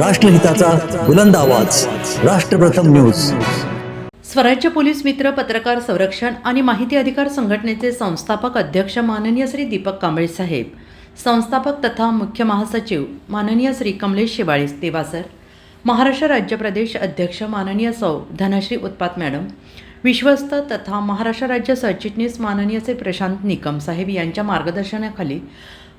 राष्ट्रहिताचा बुलंद आवाज. राष्ट्रप्रथम न्यूज. स्वराज्य पोलीस मित्र पत्रकार संरक्षण आणि माहिती अधिकार संघटनेचे संस्थापक अध्यक्ष माननीय श्री दीपक कांबळे साहेब संस्थापक तथा मुख्य महासचिव माननीय श्री कमलेश शेवाळे देवासर महाराष्ट्र राज्य प्रदेश अध्यक्ष माननीय सौ धनश्री उत्पात मॅडम विश्वस्त तथा महाराष्ट्र राज्य सरचिटणीस माननीय श्री प्रशांत निकम साहेब यांच्या मार्गदर्शनाखाली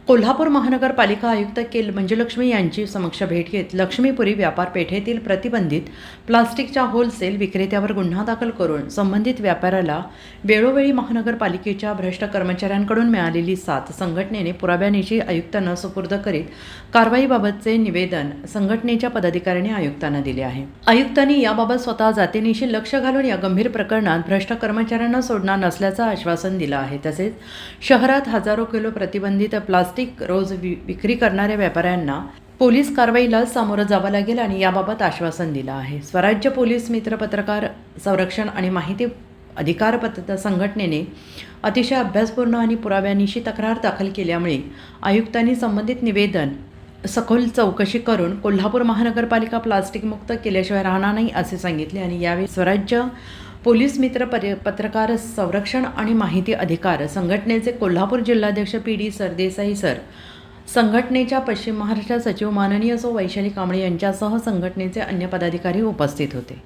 कोल्हापूर महानगरपालिका आयुक्त केल मंजुलक्ष्मी यांची समक्ष भेट घेत लक्ष्मीपुरी व्यापार पेठेतील प्रतिबंधित प्लास्टिकच्या होलसेल विक्रेत्यावर गुन्हा दाखल करून संबंधित व्यापाऱ्याला वेळोवेळी महानगरपालिकेच्या भ्रष्ट कर्मचाऱ्यांकडून मिळालेली साथ संघटनेने पुराव्यानिशी आयुक्तांना सुपूर्द करीत कारवाईबाबतचे निवेदन संघटनेच्या पदाधिकाऱ्यांनी आयुक्तांना दिले आहे. आयुक्तांनी याबाबत स्वतः जातीनिशी लक्ष घालून या गंभीर प्रकरणात भ्रष्ट कर्मचाऱ्यांना सोडणार नसल्याचं आश्वासन दिलं आहे. तसेच शहरात हजारो किलो प्रतिबंधित प्लास्टिक रोज विक्री करणाऱ्या व्यापाऱ्यांना पोलीस कारवाईला सामोरं जावं लागेल आणि याबाबत आश्वासन दिलं आहे. स्वराज्य पोलीस मित्र पत्रकार संरक्षण आणि माहिती अधिकार पत्र संघटनेने अतिशय अभ्यासपूर्ण आणि पुराव्यानिशी तक्रार दाखल केल्यामुळे आयुक्तांनी संबंधित निवेदन सखोल चौकशी करून कोल्हापूर महानगरपालिका प्लास्टिक मुक्त केल्याशिवाय राहणार नाही असे सांगितले आणि यावेळी स्वराज्य पोलीस मित्र पर्य पत्रकार संरक्षण आणि माहिती अधिकार संघटनेचे कोल्हापूर जिल्हाध्यक्ष पी डी सरदेसाई सर संघटनेच्या पश्चिम महाराष्ट्र सचिव माननीय सो वैशाली कांबळे यांच्यासह संघटनेचे अन्य पदाधिकारी उपस्थित होते.